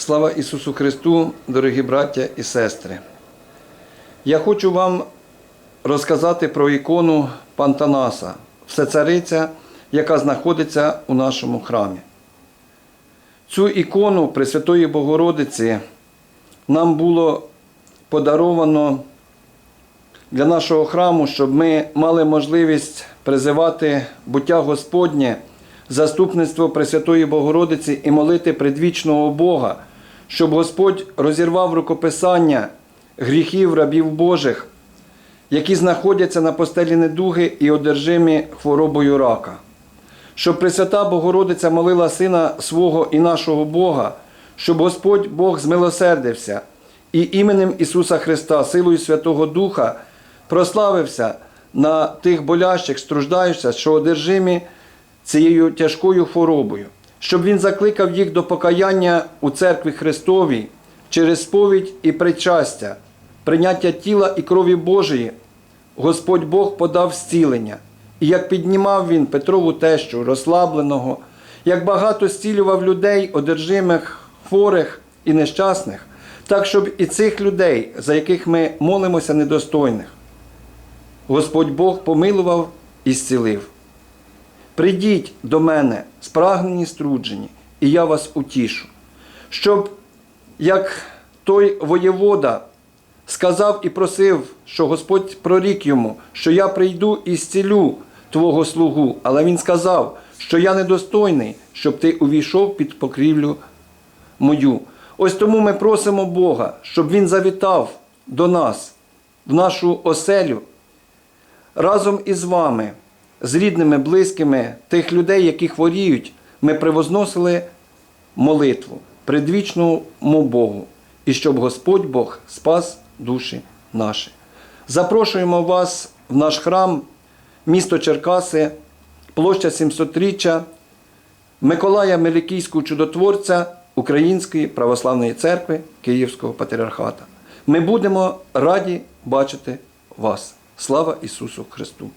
Слава Ісусу Христу, дорогі браття і сестри! Я хочу вам розказати про ікону Пантанаса, всецариця, яка знаходиться у нашому храмі. Цю ікону Пресвятої Богородиці нам було подаровано для нашого храму, щоб ми мали можливість призивати буття Господнє, заступництво Пресвятої Богородиці і молити предвічного Бога, щоб Господь розірвав рукописання гріхів рабів Божих, які знаходяться на постелі недуги і одержимі хворобою рака. Щоб Пресвята Богородиця молила Сина свого і нашого Бога, щоб Господь Бог змилосердився і іменем Ісуса Христа, силою Святого Духа, прославився на тих болящих, страждаючих, що одержимі цією тяжкою хворобою, щоб Він закликав їх до покаяння у церкві Христовій через сповідь і причастя, прийняття тіла і крові Божої, Господь Бог подав зцілення. І як піднімав він Петрову тещу, розслабленого, як багато зцілював людей, одержимих, хворих і нещасних, так щоб і цих людей, за яких ми молимося недостойних, Господь Бог помилував і зцілив. Придіть до мене, спрагнені, струджені, і я вас утішу, щоб, як той воєвода сказав і просив, що Господь прорік йому, що я прийду і зцілю твого слугу, але він сказав, що я недостойний, щоб ти увійшов під покрівлю мою. Ось тому ми просимо Бога, щоб Він завітав до нас, в нашу оселю, разом із вами, з рідними, близькими тих людей, які хворіють, ми привозносили молитву предвічному Богу, і щоб Господь Бог спас душі наші. Запрошуємо вас в наш храм, місто Черкаси, площа 700-річчя Миколая Мелікійського чудотворця Української православної церкви Київського патріархата. Ми будемо раді бачити вас. Слава Ісусу Христу!